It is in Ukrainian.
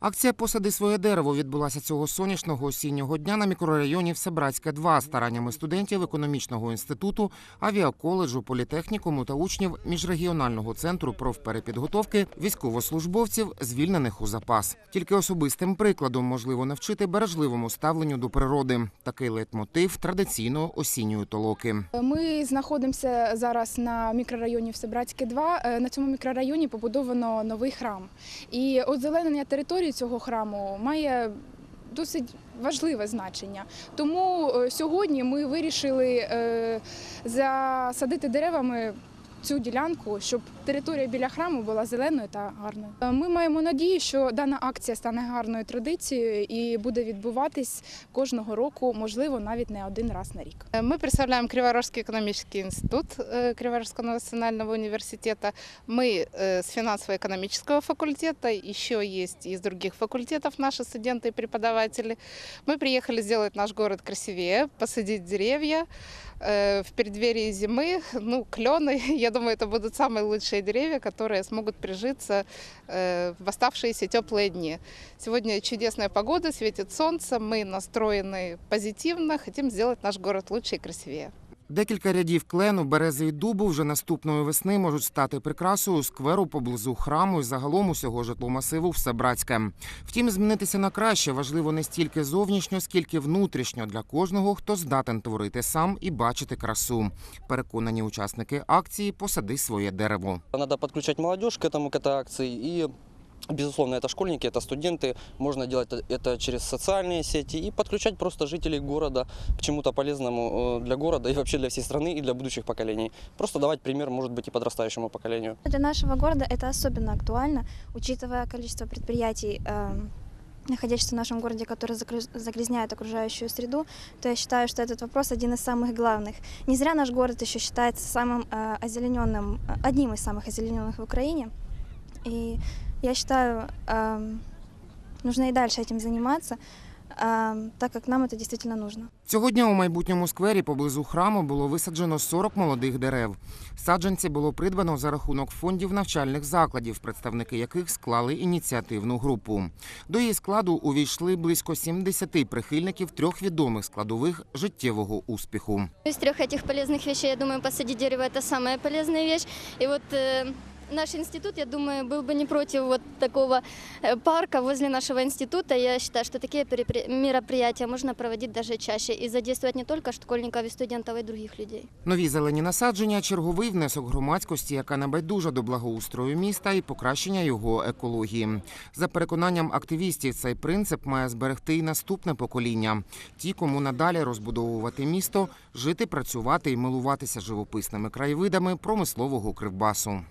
Акція Посади своє дерево відбулася цього сонячного осіннього дня на мікрорайоні Всебратське 2 стараннями студентів економічного інституту, авіаколеджу, політехнікуму та учнів міжрегіонального центру профперепідготовки військовослужбовців, звільнених у запас. Тільки особистим прикладом можливо навчити бережливому ставленню до природи. Такий лейтмотив традиційного осінньої толоки. Ми знаходимося зараз на мікрорайоні Всебратське 2. Е, На цьому мікрорайоні побудовано новий храм. І озеленення території цього храму має досить важливе значення. Тому е, сьогодні ми вирішили е, засадити деревами Цю ділянку, щоб територія біля храму була зеленою та гарною. Е, Ми маємо надію, що дана акція стане гарною традицією і буде відбуватись кожного року, можливо, навіть не один раз на рік. Мы представляем Криворожский экономический институт э, Криворожского национального университета. Мы э, с финансово-экономического факультета, еще есть из других факультетов наши студенты и преподаватели. Мы приехали сделать наш город красивее, посадить деревья. Э, В преддверии зимы, ну, клены, я думаю, это будут самые лучшие деревья, которые смогут прижиться э, в оставшиеся теплые дни. Сегодня чудесная погода, светит солнце, мы настроены позитивно, хотим сделать наш город лучше и красивее. Декілька рядів клену, берези і дубу вже наступної весни можуть стати прикрасою скверу поблизу храму і загалом усього житломасиву Всебратське. Втім, змінитися на краще важливо не стільки зовнішньо, скільки внутрішньо для кожного, хто здатен творити сам і бачити красу. Переконані учасники акції посади своє дерево. Надо подключать молодежь к этому, к этой акции. И, безусловно, это школьники, это студенты. Можно делать это через социальные сети и подключать просто жителей города к чему-то полезному э, для города и вообще для всей страны и для будущих поколений. Просто давать пример, может быть, и подрастающему поколению. Для нашего города это особенно актуально, учитывая количество предприятий, эм, находящихся в нашем городе, которые загрязняют окружающую среду, то я считаю, что этот вопрос один из самых главных. Не зря наш город еще считается самым э, озелененным, э, одним из самых озелененных в Украине. И я считаю, эм, нужно и дальше этим заниматься, эм, так как нам это действительно нужно. Цього дня у майбутньому сквері поблизу храму було висаджено 40 молодих дерев. Саджанці було придбано за рахунок фондів навчальних закладів, представники яких склали ініціативну групу. До її складу увійшли близько 70 прихильників трьох відомих складових життєвого успіху. Из трех этих полезных вещей, я думаю, посадить дерево – это самая полезная вещь. И вот э, наш институт, я думаю, был бы не против вот такого э, парка возле нашего института. Я считаю, что такие перепри- мероприятия можно проводить даже чаще и задействовать не только школьников и студентов, и других людей. Нові зелені насадження черговий внесок громадськості, яка небайдужа до благоустрою міста і покращення його екології. За переконанням активістів, цей принцип має зберегти і наступне покоління. Ті, кому надалі розбудовувати місто, жити, працювати і милуватися живописними краєвидами промислового кривбасу.